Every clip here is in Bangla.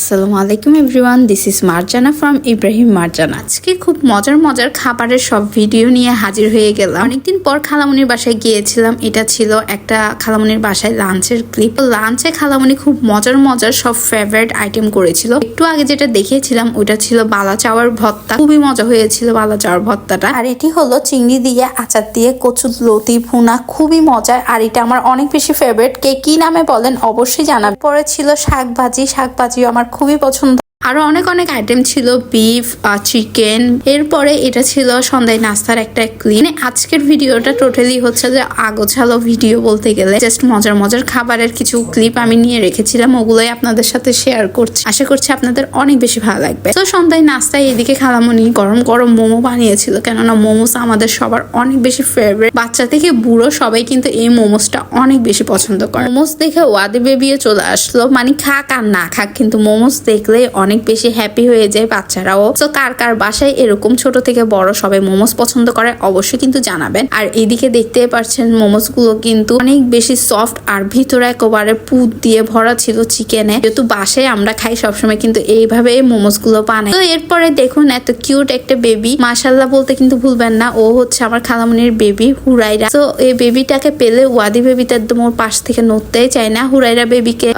আসসালামু আলাইকুম everyone this is Marjana from Ibrahim Marjana. আজকে খুব মজার মজার খাবারের সব ভিডিও নিয়ে হাজির হয়ে গেলাম। অনেকদিন পর খালামনির বাসায় গিয়েছিলাম। এটা ছিল একটা খালামনির বাসায় লাঞ্চের ক্লিপ লাঞ্চে খালামনি খুব মজার মজার সব ফেভারিট আইটেম করেছিল। একটু আগে যেটা দেখিয়েছিলাম, ওটা ছিল বালা চাওয়ার ভত্তা খুবই মজা হয়েছিল বালা চাওয়ার ভত্তাটা আর এটি হলো চিংড়ি দিয়ে আচার দিয়ে কচুর লতি, ভুনা। খুবই মজার। আর এটা আমার অনেক বেশি ফেভারিট কে কি নামে বলেন অবশ্যই জানাবেন। পরে ছিল শাক ভাজি শাক ভাজিও আমার খুবই পছন্দ আরও অনেক অনেক আইটেম ছিল বিফ চিকেন এরপরে এটা ছিল সন্ধ্যায় নাস্তার একটা ক্লিন আজকের ভিডিওটা টোটালি হচ্ছে যে আগোছালো ভিডিও বলতে গেলে। জাস্ট মজার মজার খাবারের কিছু ক্লিপ আমি নিয়ে রেখেছিলাম, ওগুলোই আপনাদের সাথে শেয়ার করছি। আশা করছি আপনাদের অনেক বেশি ভালো লাগবে। তো সন্ধ্যায় নাস্তায় এদিকে খালামনি গরম গরম মোমো বানিয়েছিল, কেননা মোমোস আমাদের সবার অনেক বেশি ফেভারিট বাচ্চা থেকে বুড়ো সবাই কিন্তু এই মোমোসটা অনেক বেশি পছন্দ করে। মোমোস দেখে ওয়াদে বেবিয়ে চলে আসলো। মানে খাক আর না খাক, কিন্তু মোমোস দেখলে অনেক বেশি হ্যাপি হয়ে যায় বাচ্চারাও। তো কার কার বাসায় এরকম ছোট থেকে বড় সবাই মোমোস পছন্দ করে অবশ্যই কিন্তু জানাবেন। আর এদিকে দেখতে পাচ্ছেন মোমোসগুলো কিন্তু অনেক বেশি সফট আর ভিতরে একেবারে পুত দিয়ে ভরা ছিল চিকেনে যেহেতু বাসায় আমরা খাই, সবসময় কিন্তু এইভাবে মোমোসগুলো বানাই। তো এরপরে দেখুন, এত কিউট একটা বেবি মাসাল্লাহ বলতে কিন্তু ভুলবেন না, ও হচ্ছে আমার খালামনির বেবি হুরাইরা। তো এই বেবিটাকে পেলে ওয়াদি বেবিটা একদম ওর পাশ থেকে নড়তেই চায় না। হুরাইরা বেবিকে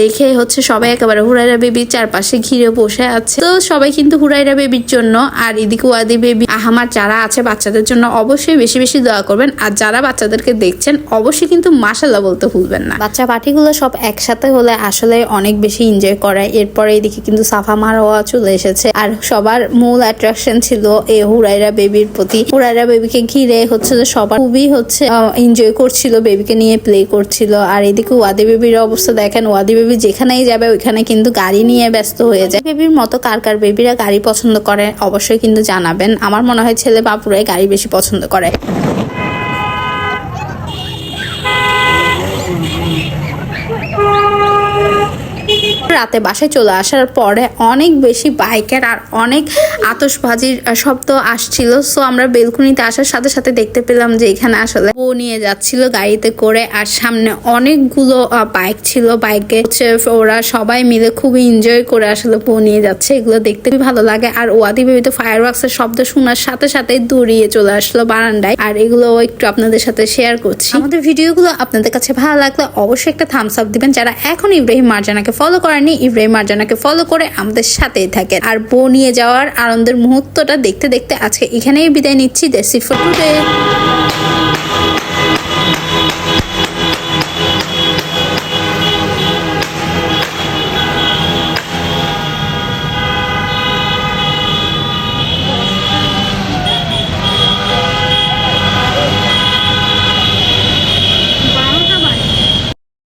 দেখে হচ্ছে সবাই একেবারে হুরাইরা বেবির চারপাশে ঘিরে বসে আছে। তো সবাই কিন্তু হুরাইরা বেবির জন্য আর এদিকে ওয়াদি বেবি, আহামার যারা আছে বাচ্চাদের জন্য অবশ্যই বেশি বেশি দোয়া করবেন। আর যারা বাচ্চাদেরকে দেখছেন, অবশ্যই কিন্তু মাসাল্লাহ বলতে ভুলবেন না। বাচ্চা পার্টিগুলো সব একসাথে হলে আসলে অনেক বেশি এনজয় করায় এরপরে এদিকে কিন্তু সাফা মারোয়া চলে এসেছে। আর সবার মূল অ্যাট্রাকশন ছিল এই হুরাইরা বেবির প্রতি। হুরাইরা বেবিকে ঘিরে হচ্ছে যে সবার খুবই হচ্ছে এনজয় করছিল, বেবিকে নিয়ে প্লে করছিল। আর এদিকে ওয়াদি বেবির অবস্থা দেখেন, ওয়াদি বেবি যেখানেই যাবে ওইখানে কিন্তু গাড়ি নিয়ে ব্যস্ত হয়ে যায়। বেবির মতো কার কার বেবিরা গাড়ি পছন্দ করে, অবশ্যই কিন্তু জানাবেন। আমার মনে হয় ছেলে বাপুরাই গাড়ি বেশি পছন্দ করে। রাতে বাসায় চলে আসার পরে অনেক বেশি বাইকের আর অনেক আতশবাজির শব্দ আসছিল। সো আমরা বেলকুনিতে আসার সাথে সাথে দেখতে পেলাম যে এখানে আসলে বউ নিয়ে যাচ্ছিল গাড়িতে করে আর সামনে অনেকগুলো বাইক ছিল। বাইকে হচ্ছে ওরা সবাই মিলে খুবই এনজয় করে আসলে বউ নিয়ে যাচ্ছে। এগুলো দেখতে ভালো লাগে। আর ওয়াদি বেবিতে ফায়ার ওয়ার্কসের শব্দ শোনার সাথে সাথে দৌড়িয়ে চলে আসলো বারান্দায়। আর এগুলো একটু আপনাদের সাথে শেয়ার করছি। আমাদের ভিডিওগুলো আপনাদের কাছে ভালো লাগলে অবশ্যই একটা থামস আপ দিবেন। যারা এখন ইব্রাহিম মার্জানাকে ফলো করেনি ইব্রাহিম মার্জানাকে ফলো করে আমাদের সাথেই থাকেন। আর বউ নিয়ে যাওয়ার আনন্দের মুহূর্তটা দেখতে দেখতে আজকে এখানেই বিদায় নিচ্ছি। দেশি ফটো